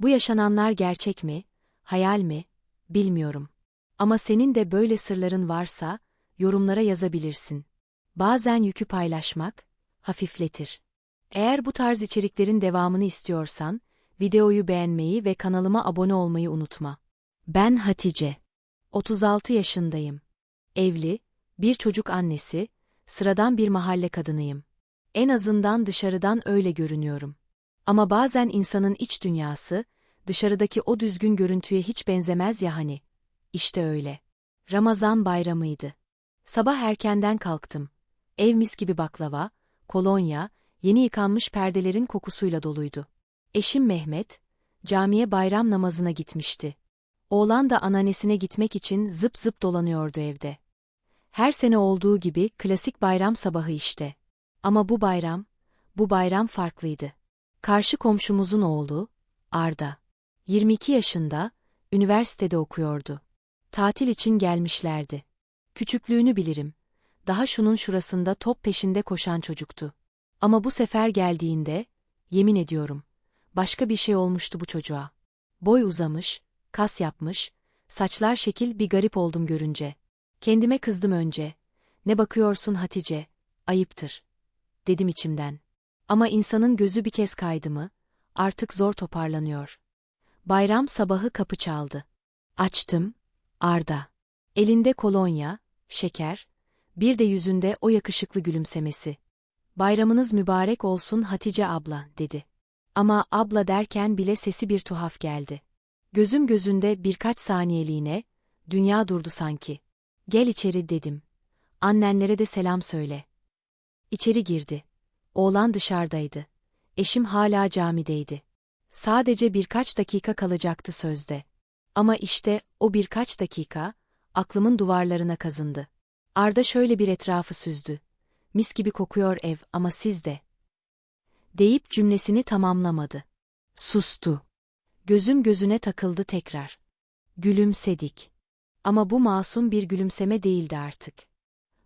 Bu yaşananlar gerçek mi, hayal mi, bilmiyorum. Ama senin de böyle sırların varsa, yorumlara yazabilirsin. Bazen yükü paylaşmak, hafifletir. Eğer bu tarz içeriklerin devamını istiyorsan, videoyu beğenmeyi ve kanalıma abone olmayı unutma. Ben Hatice. 36 yaşındayım. Evli, bir çocuk annesi, sıradan bir mahalle kadınıyım. En azından dışarıdan öyle görünüyorum. Ama bazen insanın iç dünyası, dışarıdaki o düzgün görüntüye hiç benzemez ya hani. İşte öyle. Ramazan bayramıydı. Sabah erkenden kalktım. Ev mis gibi baklava, kolonya, yeni yıkanmış perdelerin kokusuyla doluydu. Eşim Mehmet, camiye bayram namazına gitmişti. Oğlan da ananesine gitmek için zıp zıp dolanıyordu evde. Her sene olduğu gibi klasik bayram sabahı işte. Ama bu bayram, bu bayram farklıydı. Karşı komşumuzun oğlu, Arda. 22 yaşında, üniversitede okuyordu. Tatil için gelmişlerdi. Küçüklüğünü bilirim. Daha şunun şurasında top peşinde koşan çocuktu. Ama bu sefer geldiğinde, yemin ediyorum, başka bir şey olmuştu bu çocuğa. Boy uzamış, kas yapmış, saçlar şekil bir garip oldum görünce. Kendime kızdım önce. Ne bakıyorsun Hatice, ayıptır. Dedim içimden. Ama insanın gözü bir kez kaydı mı, artık zor toparlanıyor. Bayram sabahı kapı çaldı. Açtım, Arda. Elinde kolonya, şeker, bir de yüzünde o yakışıklı gülümsemesi. Bayramınız mübarek olsun Hatice abla, dedi. Ama abla derken bile sesi bir tuhaf geldi. Gözüm gözünde birkaç saniyeliğine, dünya durdu sanki. Gel içeri dedim. Annenlere de selam söyle. İçeri girdi. Oğlan dışarıdaydı. Eşim hala camideydi. Sadece birkaç dakika kalacaktı sözde. Ama işte o birkaç dakika, aklımın duvarlarına kazındı. Arda şöyle bir etrafı süzdü. Mis gibi kokuyor ev ama siz de. Deyip cümlesini tamamlamadı. Sustu. Gözüm gözüne takıldı tekrar. Gülümsedik. Ama bu masum bir gülümseme değildi artık.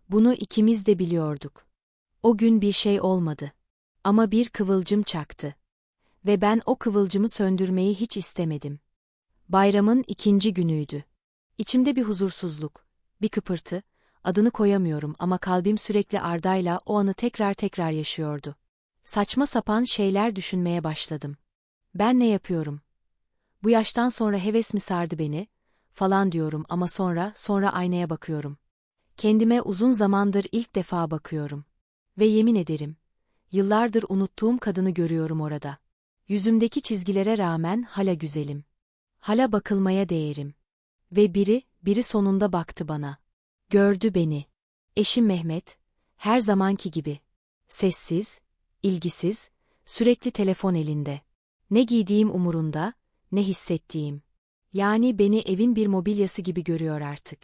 Bunu ikimiz de biliyorduk. O gün bir şey olmadı. Ama bir kıvılcım çaktı. Ve ben o kıvılcımı söndürmeyi hiç istemedim. Bayramın ikinci günüydü. İçimde bir huzursuzluk, bir kıpırtı, adını koyamıyorum ama kalbim sürekli Arda'yla o anı tekrar tekrar yaşıyordu. Saçma sapan şeyler düşünmeye başladım. Ben ne yapıyorum? Bu yaştan sonra heves mi sardı beni? Falan diyorum ama sonra, sonra aynaya bakıyorum. Kendime uzun zamandır ilk defa bakıyorum. Ve yemin ederim, yıllardır unuttuğum kadını görüyorum orada. Yüzümdeki çizgilere rağmen hala güzelim. Hala bakılmaya değerim. Ve biri, biri sonunda baktı bana. Gördü beni. Eşim Mehmet, her zamanki gibi. Sessiz, ilgisiz, sürekli telefon elinde. Ne giydiğim umurunda, ne hissettiğim. Yani beni evin bir mobilyası gibi görüyor artık.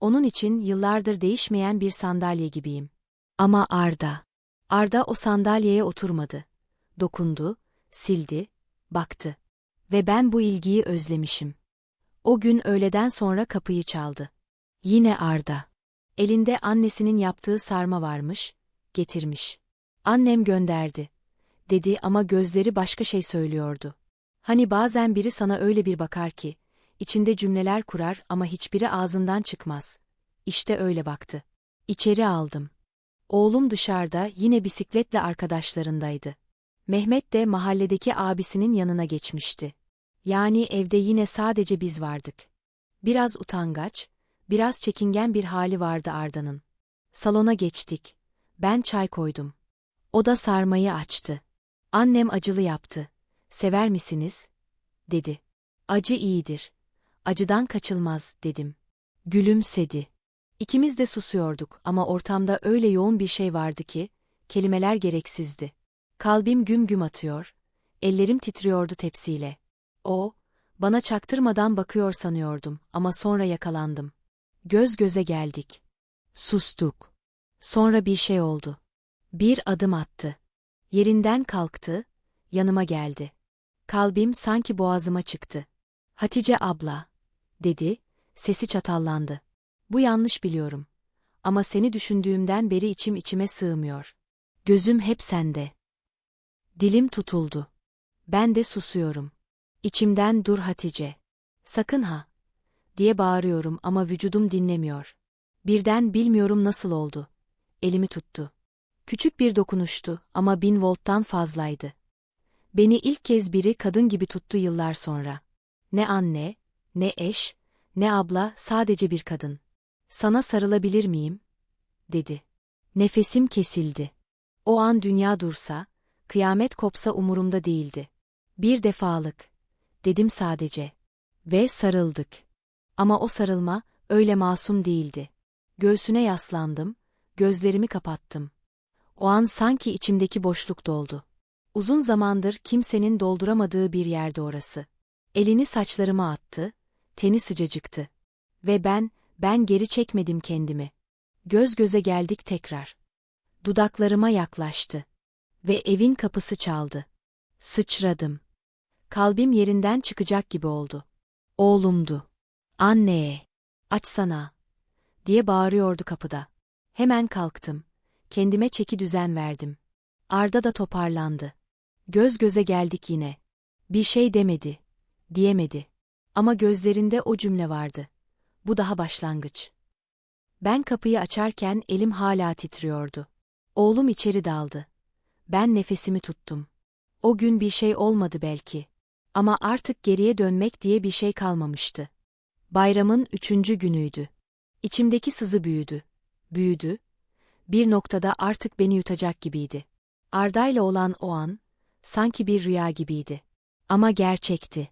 Onun için yıllardır değişmeyen bir sandalye gibiyim. Ama Arda. Arda o sandalyeye oturmadı. Dokundu, sildi, baktı. Ve ben bu ilgiyi özlemişim. O gün öğleden sonra kapıyı çaldı. Yine Arda. Elinde annesinin yaptığı sarma varmış, getirmiş. Annem gönderdi. Dedi ama gözleri başka şey söylüyordu. Hani bazen biri sana öyle bir bakar ki, içinde cümleler kurar ama hiçbiri ağzından çıkmaz. İşte öyle baktı. İçeri aldım. Oğlum dışarıda yine bisikletle arkadaşlarındaydı. Mehmet de mahalledeki abisinin yanına geçmişti. Yani evde yine sadece biz vardık. Biraz utangaç, biraz çekingen bir hali vardı Arda'nın. Salona geçtik. Ben çay koydum. O da sarmayı açtı. Annem acılı yaptı. Sever misiniz? dedi. Acı iyidir. Acıdan kaçılmaz, dedim. Gülümsedi. İkimiz de susuyorduk ama ortamda öyle yoğun bir şey vardı ki, kelimeler gereksizdi. Kalbim güm güm atıyor, ellerim titriyordu tepsiyle. O, bana çaktırmadan bakıyor sanıyordum ama sonra yakalandım. Göz göze geldik. Sustuk. Sonra bir şey oldu. Bir adım attı. Yerinden kalktı, yanıma geldi. Kalbim sanki boğazıma çıktı. Hatice abla, dedi, sesi çatallandı. Bu yanlış biliyorum. Ama seni düşündüğümden beri içim içime sığmıyor. Gözüm hep sende. Dilim tutuldu. Ben de susuyorum. İçimden dur Hatice. Sakın ha. Diye bağırıyorum ama vücudum dinlemiyor. Birden bilmiyorum nasıl oldu. Elimi tuttu. Küçük bir dokunuştu ama bin volttan fazlaydı. Beni ilk kez biri kadın gibi tuttu yıllar sonra. Ne anne, ne eş, ne abla, sadece bir kadın. Sana sarılabilir miyim? dedi. Nefesim kesildi. O an dünya dursa, kıyamet kopsa umurumda değildi. Bir defalık, dedim sadece. Ve sarıldık. Ama o sarılma, öyle masum değildi. Göğsüne yaslandım, gözlerimi kapattım. O an sanki içimdeki boşluk doldu. Uzun zamandır kimsenin dolduramadığı bir yerde orası. Elini saçlarıma attı, teni sıcacıktı. Ve ben, ben geri çekmedim kendimi. Göz göze geldik tekrar. Dudaklarıma yaklaştı. Ve evin kapısı çaldı. Sıçradım. Kalbim yerinden çıkacak gibi oldu. Oğlumdu. Anneye. Açsana. Diye bağırıyordu kapıda. Hemen kalktım. Kendime çeki düzen verdim. Arda da toparlandı. Göz göze geldik yine. Bir şey demedi. Diyemedi. Ama gözlerinde o cümle vardı. Bu daha başlangıç. Ben kapıyı açarken elim hala titriyordu. Oğlum içeri daldı. Ben nefesimi tuttum. O gün bir şey olmadı belki. Ama artık geriye dönmek diye bir şey kalmamıştı. Bayramın üçüncü günüydü. İçimdeki sızı büyüdü. Büyüdü. Bir noktada artık beni yutacak gibiydi. Arda'yla olan o an, sanki bir rüya gibiydi. Ama gerçekti.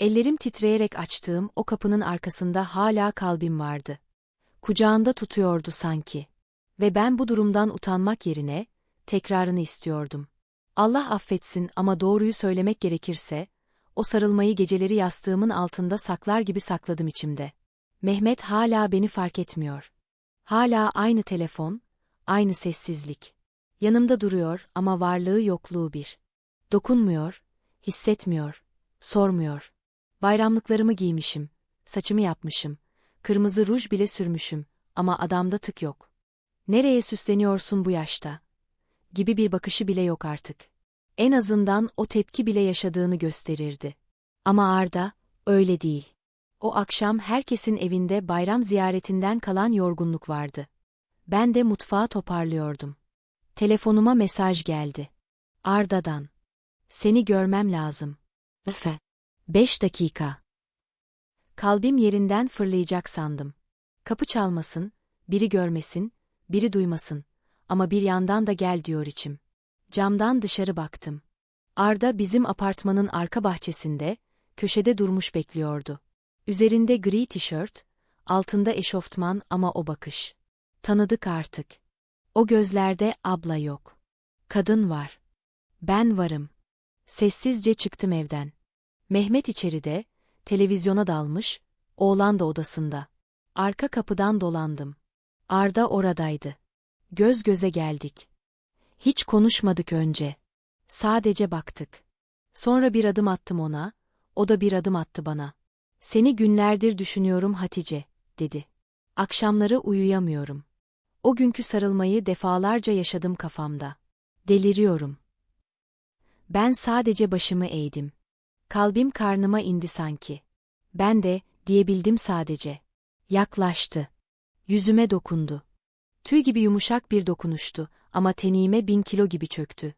Ellerim titreyerek açtığım o kapının arkasında hala kalbim vardı. Kucağında tutuyordu sanki. Ve ben bu durumdan utanmak yerine, tekrarını istiyordum. Allah affetsin ama doğruyu söylemek gerekirse, o sarılmayı geceleri yastığımın altında saklar gibi sakladım içimde. Mehmet hala beni fark etmiyor. Hala aynı telefon, aynı sessizlik. Yanımda duruyor ama varlığı yokluğu bir. Dokunmuyor, hissetmiyor, sormuyor. Bayramlıklarımı giymişim, saçımı yapmışım, kırmızı ruj bile sürmüşüm ama adamda tık yok. Nereye süsleniyorsun bu yaşta? Gibi bir bakışı bile yok artık. En azından o tepki bile yaşadığını gösterirdi. Ama Arda, öyle değil. O akşam herkesin evinde bayram ziyaretinden kalan yorgunluk vardı. Ben de mutfağı toparlıyordum. Telefonuma mesaj geldi. Arda'dan. Seni görmem lazım. Efe. Beş dakika. Kalbim yerinden fırlayacak sandım. Kapı çalmasın, biri görmesin, biri duymasın. Ama bir yandan da gel diyor içim. Camdan dışarı baktım. Arda bizim apartmanın arka bahçesinde, köşede durmuş bekliyordu. Üzerinde gri tişört, altında eşofman ama o bakış. Tanıdık artık. O gözlerde abla yok. Kadın var. Ben varım. Sessizce çıktım evden. Mehmet içeride, televizyona dalmış, oğlan da odasında. Arka kapıdan dolandım. Arda oradaydı. Göz göze geldik. Hiç konuşmadık önce. Sadece baktık. Sonra bir adım attım ona, o da bir adım attı bana. Seni günlerdir düşünüyorum Hatice, dedi. Akşamları uyuyamıyorum. O günkü sarılmayı defalarca yaşadım kafamda. Deliriyorum. Ben sadece başımı eğdim. Kalbim karnıma indi sanki. Ben de, diyebildim sadece. Yaklaştı. Yüzüme dokundu. Tüy gibi yumuşak bir dokunuştu ama teniğime bin kilo gibi çöktü.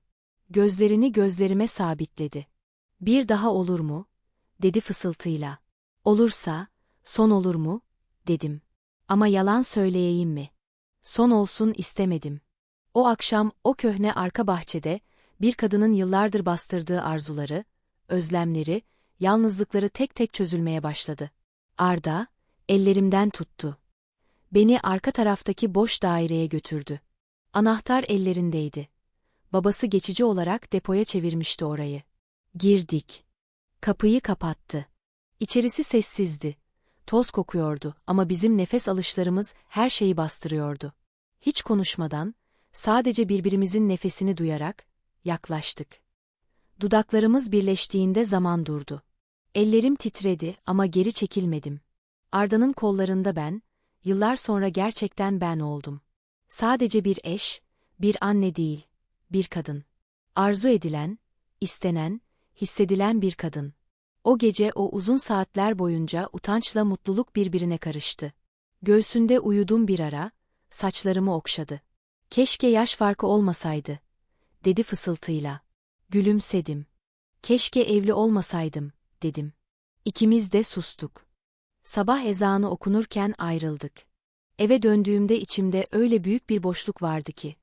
Gözlerini gözlerime sabitledi. Bir daha olur mu? dedi fısıltıyla. Olursa, son olur mu? dedim. Ama yalan söyleyeyim mi? Son olsun istemedim. O akşam o köhne arka bahçede bir kadının yıllardır bastırdığı arzuları, özlemleri, yalnızlıkları tek tek çözülmeye başladı. Arda, ellerimden tuttu. Beni arka taraftaki boş daireye götürdü. Anahtar ellerindeydi. Babası geçici olarak depoya çevirmişti orayı. Girdik. Kapıyı kapattı. İçerisi sessizdi. Toz kokuyordu ama bizim nefes alışlarımız her şeyi bastırıyordu. Hiç konuşmadan, sadece birbirimizin nefesini duyarak, yaklaştık. Dudaklarımız birleştiğinde zaman durdu. Ellerim titredi ama geri çekilmedim. Arda'nın kollarında ben, yıllar sonra gerçekten ben oldum. Sadece bir eş, bir anne değil, bir kadın. Arzu edilen, istenen, hissedilen bir kadın. O gece o uzun saatler boyunca utançla mutluluk birbirine karıştı. Göğsünde uyudum bir ara, saçlarımı okşadı. Keşke yaş farkı olmasaydı, dedi fısıltıyla. Gülümsedim. Keşke evli olmasaydım, dedim. İkimiz de sustuk. Sabah ezanı okunurken ayrıldık. Eve döndüğümde içimde öyle büyük bir boşluk vardı ki,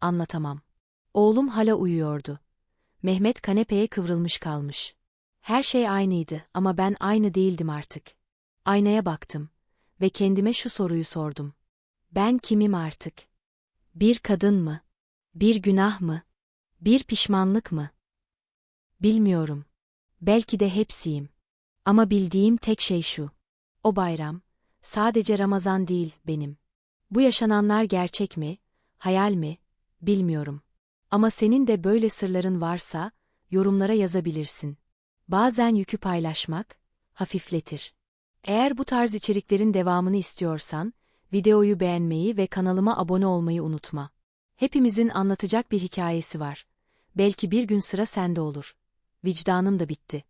anlatamam. Oğlum hala uyuyordu. Mehmet kanepeye kıvrılmış kalmış. Her şey aynıydı ama ben aynı değildim artık. Aynaya baktım ve kendime şu soruyu sordum. Ben kimim artık? Bir kadın mı? Bir günah mı? Bir pişmanlık mı? Bilmiyorum. Belki de hepsiyim. Ama bildiğim tek şey şu. O bayram, sadece Ramazan değil benim. Bu yaşananlar gerçek mi, hayal mi, bilmiyorum. Ama senin de böyle sırların varsa, yorumlara yazabilirsin. Bazen yükü paylaşmak, hafifletir. Eğer bu tarz içeriklerin devamını istiyorsan, videoyu beğenmeyi ve kanalıma abone olmayı unutma. Hepimizin anlatacak bir hikayesi var. Belki bir gün sıra sende olur. Vicdanım da bitti.